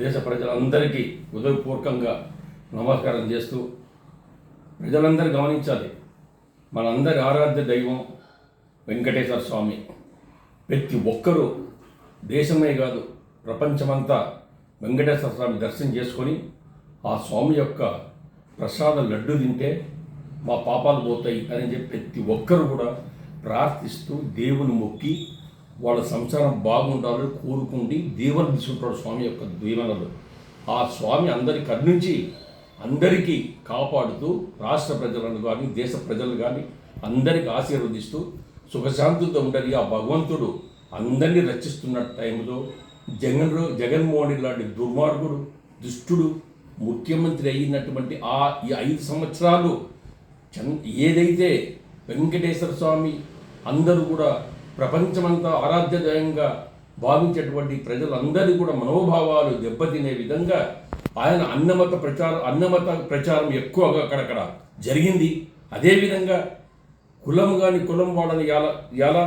దేశ ప్రజలందరికీ హృదయపూర్వకంగా నమస్కారం చేస్తూ ప్రజలందరూ గమనించాలి. మనందరి ఆరాధ్య దైవం వెంకటేశ్వర స్వామి. ప్రతి ఒక్కరూ దేశమే కాదు ప్రపంచమంతా వెంకటేశ్వర స్వామి దర్శనం చేసుకొని ఆ స్వామి యొక్క ప్రసాద లడ్డు తింటే మా పాపాలు పోతాయి అని చెప్పి ప్రతి ఒక్కరు కూడా ప్రార్థిస్తూ దేవుని మొక్కి వాళ్ళ సంసారం బాగుండాలని కోరుకుండి దేవుని తీసుకుంటాడు స్వామి యొక్క దీవెనలు. ఆ స్వామి అందరి కరుణించి అందరికీ కాపాడుతూ రాష్ట్ర ప్రజలను కానీ దేశ ప్రజలు కానీ అందరికీ ఆశీర్వదిస్తూ సుఖశాంతులతో ఉండాలి. ఆ భగవంతుడు అందరినీ రచిస్తున్న టైంలో జగన్ జగన్మోహన్ రెడ్డి లాంటి దుర్మార్గుడు దుష్టుడు ముఖ్యమంత్రి అయినటువంటి ఆ ఈ ఐదు సంవత్సరాలు చన్ ఏదైతే వెంకటేశ్వర స్వామి అందరూ కూడా ప్రపంచమంతా ఆరాధ్యదయంగా భావించేటువంటి ప్రజలందరి కూడా మనోభావాలు దెబ్బతినే విధంగా ఆయన అన్నమత ప్రచారం అన్నమత ప్రచారం ఎక్కువగా అక్కడక్కడ జరిగింది. అదేవిధంగా కులం కాని కులం వాడని ఎలా ఎలా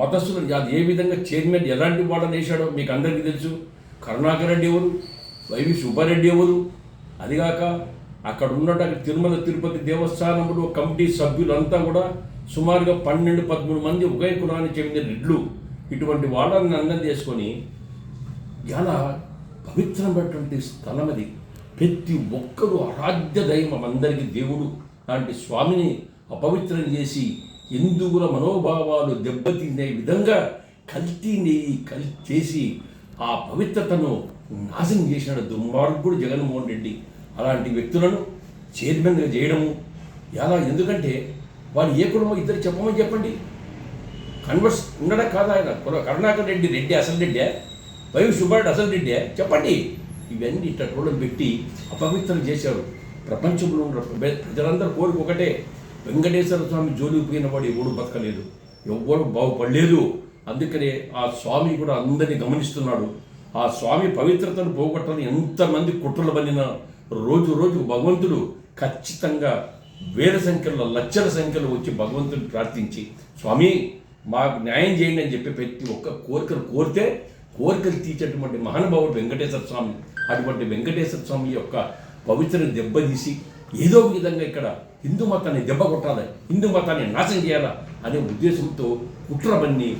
మతస్థులను అది ఏ విధంగా చైర్మన్ ఎలాంటి వాడని వేశాడో మీకు అందరికీ తెలుసు. కరుణాకర్ రెడ్డి ఎవరు? వైవి సుబ్బారెడ్డి ఎవరు? అదిగాక అక్కడ ఉన్నటువంటి తిరుమల తిరుపతి దేవస్థానంలో కమిటీ సభ్యులంతా కూడా సుమారుగా పన్నెండు పదమూడు మంది ఒకే కులానికి చెందిన రెడ్లు. ఇటువంటి వాళ్ళని అన్నం చేసుకొని చాలా పవిత్రమైనటువంటి స్థలం అది ప్రతి ఒక్కరూ ఆరాధ్య దైవం అందరికీ దేవుడు. లాంటి స్వామిని అపవిత్రం చేసి హిందువుల మనోభావాలు దెబ్బతినే విధంగా కల్తీ నెయ్యి కల్ చేసి ఆ పవిత్రతను నాశనం చేసినాడు దుర్మార్గుడు జగన్మోహన్ రెడ్డి. అలాంటి వ్యక్తులను చైర్మన్గా చేయడము ఎలా ఎందుకంటే వాళ్ళు ఏ కులమో ఇద్దరు చెప్పమని చెప్పండి. కన్వర్స్ ఉండడం కాదా ఆయన. కరుణాకర్ రెడ్డి రెడ్డి అసలు రెడ్డే. వైవి సుబ్బారెడ్డి అసలు రెడ్డే. చెప్పండి. ఇవన్నీ ఇట్లా రోడ్డు పెట్టి అపవిత్రం చేశారు. ప్రపంచంలో ఉన్న ప్ర- ప్రజలందరూ కోరిక ఒకటే. వెంకటేశ్వర స్వామి జోలికి పోయిన వాడు ఎవడు బతకలేదు. ఎవ్వడు బాగుపడలేదు. అందుకనే ఆ స్వామి కూడా అందరినీ గమనిస్తున్నాడు. ఆ స్వామి పవిత్రతను పోగొట్టాలని ఎంతమంది కుట్రలు పడిన రోజు రోజు భగవంతుడు ఖచ్చితంగా వేల సంఖ్యలో లక్షల సంఖ్యలో వచ్చి భగవంతుని ప్రార్థించి స్వామి మాకు న్యాయం చేయండి అని చెప్పి ప్రతి ఒక్క కోరికలు కోరితే కోరికలు తీర్చేటువంటి మహానుభావుడు వెంకటేశ్వర స్వామి. అటువంటి వెంకటేశ్వర స్వామి యొక్క పవిత్రని దెబ్బతీసి ఏదో ఒక విధంగా ఇక్కడ హిందూ మతాన్ని దెబ్బ కొట్టాలి హిందూ మతాన్ని నాశనం చేయాలా అనే ఉద్దేశంతో కుట్రబన్ని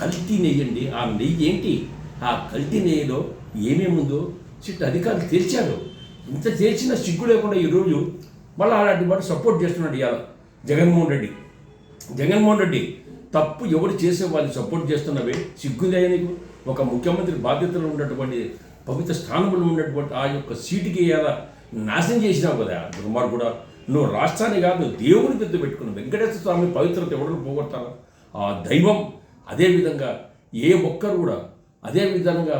కల్తీ నెయ్యండి. ఆ నెయ్యి ఏంటి? ఆ కల్తీ నెయ్యిలో ఏమేమి ఉందో చిట్టు అధికారులు తెలిచారు. ఇంత చేసిన సిగ్గు లేకుండా ఈరోజు మళ్ళీ అలాంటి వాడు సపోర్ట్ చేస్తున్నాడు ఇవాళ జగన్మోహన్ రెడ్డి. జగన్మోహన్ రెడ్డి తప్పు ఎవరు చేసే వాళ్ళు సపోర్ట్ చేస్తున్నవే సిగ్గుందే నీకు? ఒక ముఖ్యమంత్రి బాధ్యతలు ఉన్నటువంటి పవిత్ర స్థానంలో ఉన్నటువంటి ఆ యొక్క సీటుకి ఇలా నాశనం చేసినావు కదా దుర్మార్గుడా నువ్వు రాష్ట్రాన్ని కాదు దేవుని పెద్ద పెట్టుకున్నావు. వెంకటేశ్వర స్వామి పవిత్రత ఎవరు పోగొడతారా? ఆ దైవం. అదేవిధంగా ఏ ఒక్కరు కూడా అదే విధంగా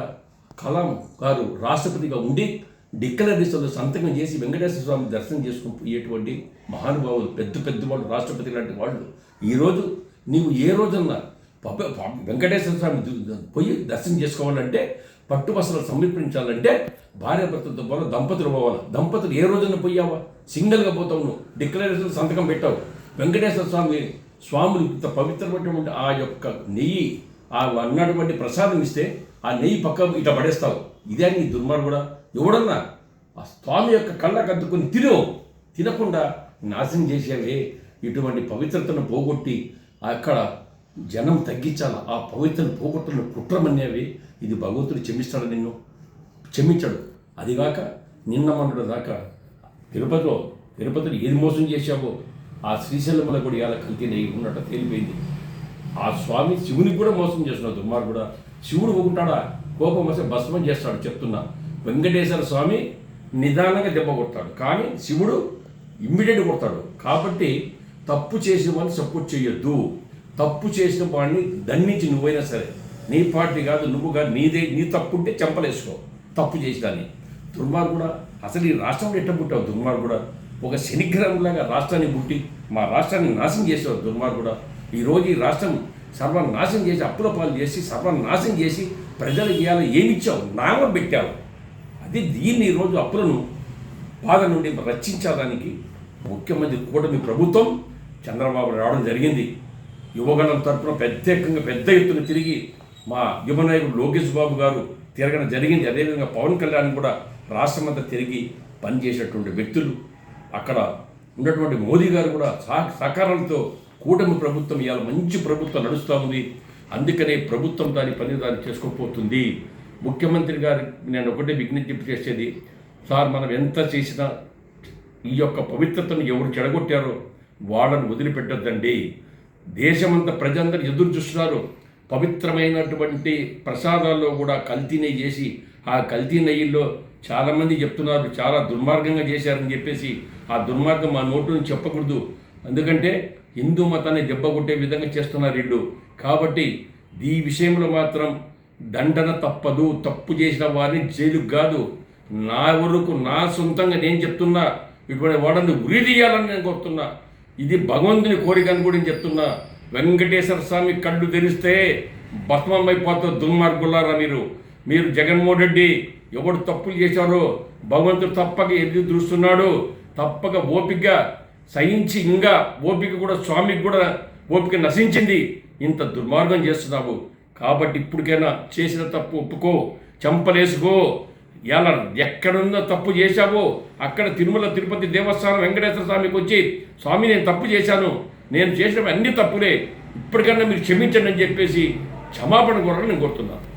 కలాం గారు రాష్ట్రపతిగా ఉండి డిక్లరేషన్లో సంతకం చేసి వెంకటేశ్వర స్వామి దర్శనం చేసుకుని పోయేటువంటి మహానుభావులు పెద్ద పెద్ద వాళ్ళు రాష్ట్రపతి లాంటి వాళ్ళు. ఈరోజు నీవు ఏ రోజున్నా పబ్బ ప- వెంకటేశ్వర స్వామి పోయి దర్శనం చేసుకోవాలంటే పట్టువసలు సమర్పించాలంటే భార్య భర్తతో పోవాలి దంపతులు పోవాలి? దంపతులు ఏ రోజున పోయావా? సింగిల్గా పోతావు నువ్వు. డిక్లరేషన్ సంతకం పెట్టావు. వెంకటేశ్వర స్వామి స్వాములు ఇంత పవిత్రమైనటువంటి ఆ యొక్క నెయ్యి ఆ అన్నటువంటి ప్రసాదం ఇస్తే ఆ నెయ్యి పక్క ఇట పడేస్తావు. ఇదే నీ దుర్మార్గుడా? ఎవడన్నా ఆ స్వామి యొక్క కళ్ళకు అద్దుకొని తిను. తినకుండా నాశనం చేసేవే. ఇటువంటి పవిత్రతను పోగొట్టి అక్కడ జనం తగ్గించాల? ఆ పవిత్రను పోగొట్టిన కుట్రమనేవి. ఇది భగవంతుడు క్షమిస్తాడు నిన్ను. క్షమించాడు. అదిగాక నిన్న మనడు దాకా తిరుపతిలో తిరుపతిని ఏది మోసం చేశావో ఆ శ్రీశైలమల కూడా ఇలా కల్తీ నెయ్యి ఉన్నట్టు తేలిపోయింది. ఆ స్వామి శివుని కూడా మోసం చేస్తున్నాడు. దుర్మార్గుడా. శివుడు ఒకుంటాడా కోపం వస్తే భస్మం చేస్తాడు చెప్తున్నా. వెంకటేశ్వర స్వామి నిదానంగా దెబ్బ కొడతాడు. కానీ శివుడు ఇమ్మీడియట్ కొడతాడు. కాబట్టి తప్పు చేసిన వాడిని సపోర్ట్ చేయొద్దు. తప్పు చేసిన వాడిని దండించి నువ్వైనా సరే నీ పార్టీ కాదు నువ్వు కాదు నీదే నీ తప్పు ఉంటే చెంపలేసుకో. తప్పు చేసిదాన్ని దుర్మార్గుడ అసలు ఈ రాష్ట్రంలో ఎట్ట పుట్టావు దుర్మార్గుడ ఒక శనిగ్రహంలాగా రాష్ట్రాన్ని పుట్టి మా రాష్ట్రాన్ని నాశనం చేసావు దుర్మార్గుడ ఈరోజు ఈ రాష్ట్రం సర్వనాశనం చేసి అప్పుల పాలు చేసి సర్వనాశనం చేసి ప్రజలకు ఇవ్వాలి ఏమిచ్చావు నామం పెట్టావు. అది దీన్ని ఈరోజు అప్పులను బాధ నుండి రక్షించడానికి ముఖ్యమంత్రి కూటమి ప్రభుత్వం చంద్రబాబు రావడం జరిగింది. యువగణం తరపున ప్రత్యేకంగా పెద్ద ఎత్తున తిరిగి మా యువ నాయకుడు లోకేష్ బాబు గారు తిరగడం జరిగింది. అదేవిధంగా పవన్ కళ్యాణ్ కూడా రాష్ట్రమంతా తిరిగి పనిచేసేటువంటి వ్యక్తులు. అక్కడ ఉన్నటువంటి మోదీ గారు కూడా సహ సహకారాలతో కూటమి ప్రభుత్వం ఇవాళ మంచి ప్రభుత్వం నడుస్తూ ఉంది. అందుకనే ప్రభుత్వం దాని పని దాన్ని చేసుకోకపోతుంది. ముఖ్యమంత్రి గారికి నేను ఒకటే విజ్ఞప్తి చేసేది. సార్ మనం ఎంత చేసినా ఈ యొక్క పవిత్రతను ఎవరు చెడగొట్టారో వాళ్ళని వదిలిపెట్టొద్దండి. దేశమంతా ప్రజలందరూ ఎదురు చూస్తున్నారు. పవిత్రమైనటువంటి ప్రసాదాల్లో కూడా కల్తీ నెయ్యి చేసి ఆ కల్తీ నెయ్యిల్లో చాలామంది చెప్తున్నారు చాలా దుర్మార్గంగా చేశారని చెప్పేసి ఆ దుర్మార్గం మా నోటు నుంచి చెప్పకూడదు. ఎందుకంటే హిందూ మతాన్ని దెబ్బ కొట్టే విధంగా చేస్తున్నారు వీళ్ళు. కాబట్టి ఈ విషయంలో మాత్రం దండన తప్పదు తప్పు చేసిన వారిని జైలుకు కాదు. నా వరకు నా సొంతంగా నేను చెప్తున్నా. ఇటువంటి వాడని ఉరి తీయాలని నేను కోరుతున్నా. ఇది భగవంతుని కోరిక అని కూడా నేను చెప్తున్నా. వెంకటేశ్వర స్వామి కళ్ళు తెరిస్తే భస్మం దుర్మార్గులారా మీరు. మీరు జగన్మోహన్ రెడ్డి ఎవడు తప్పులు చేశారో భగవంతుడు తప్పక ఎదురు చూస్తున్నాడు. తప్పక ఓపికగా సహించి ఇంకా ఓపిక కూడా స్వామికి కూడా ఓపిక నశించింది. ఇంత దుర్మార్గం చేస్తున్నావు. కాబట్టి ఇప్పటికైనా చేసిన తప్పు ఒప్పుకో చంపలేసుకో. ఎలా ఎక్కడున్న తప్పు చేశావో అక్కడ తిరుమల తిరుపతి దేవస్థానం వెంకటేశ్వర స్వామికి వచ్చి స్వామి నేను తప్పు చేశాను. నేను చేసిన అన్ని తప్పులే. ఇప్పటికన్నా మీరు క్షమించండి అని చెప్పేసి క్షమాపణ కోరాలని నేను కోరుతున్నాను.